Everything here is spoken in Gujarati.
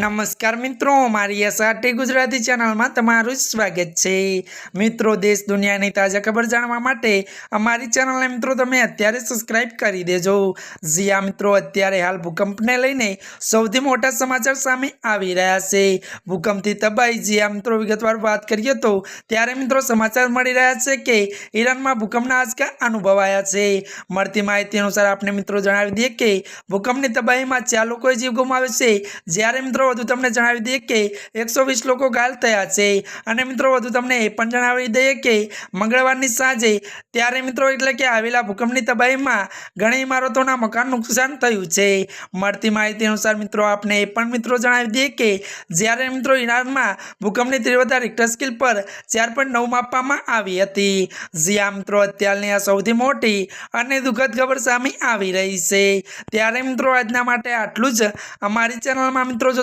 નમસ્કાર મિત્રો, મારી એસઆરટી ગુજરાતી ચેનલમાં તમારું સ્વાગત છે. મિત્રો, દેશ દુનિયાની તાજા ખબર જાણવા માટે અમારી ચેનલને મિત્રો તમે અત્યારે સબસ્ક્રાઇબ કરી દેજો. જીયા મિત્રો, અત્યારે હાલ ભૂકંપને લઈને સૌથી મોટા સમાચાર સામે આવી રહ્યા છે. ભૂકંપથી તબાઈ જીયા મિત્રો, વિગતવાર વાત કરીએ તો ત્યારે મિત્રો સમાચાર મળી રહ્યા છે કે ઈરાનમાં ભૂકંપના આંચકા અનુભવાયા છે. મળતી માહિતી અનુસાર આપણે મિત્રો જણાવી દઈએ કે ભૂકંપની તબાહીમાં ચાર લોકોએ જીવ ગુમાવ્યો છે. જ્યારે મિત્રો વધુ તમને જણાવી દઈએ કે એકસો વીસ લોકો ઘાયલ થયા છે. અને મિત્રો, વધુ તમને એ પણ જણાવી દઈએ કે મંગળવારની સાંજે ત્યારે મિત્રો, એટલે કે આવેલા ભૂકંપની તબાહીમાં ઘણી ઇમારતોના મકાન નુકસાન થયું છે. મળતી માહિતી અનુસાર મિત્રો, આપને એ પણ મિત્રો જણાવી દઈએ કે જ્યારે મિત્રો ઈરાનમાં ભૂકંપની તીવ્રતા રિક્ટર સ્કેલ પર ચાર પોઈન્ટ નવ માપવામાં આવી હતી. જ્યાં મિત્રો, અત્યારની આ સૌથી મોટી અને દુઃખદ ખબર સામે આવી રહી છે. ત્યારે મિત્રો, આજના માટે આટલું જ. અમારી ચેનલમાં મિત્રો, જો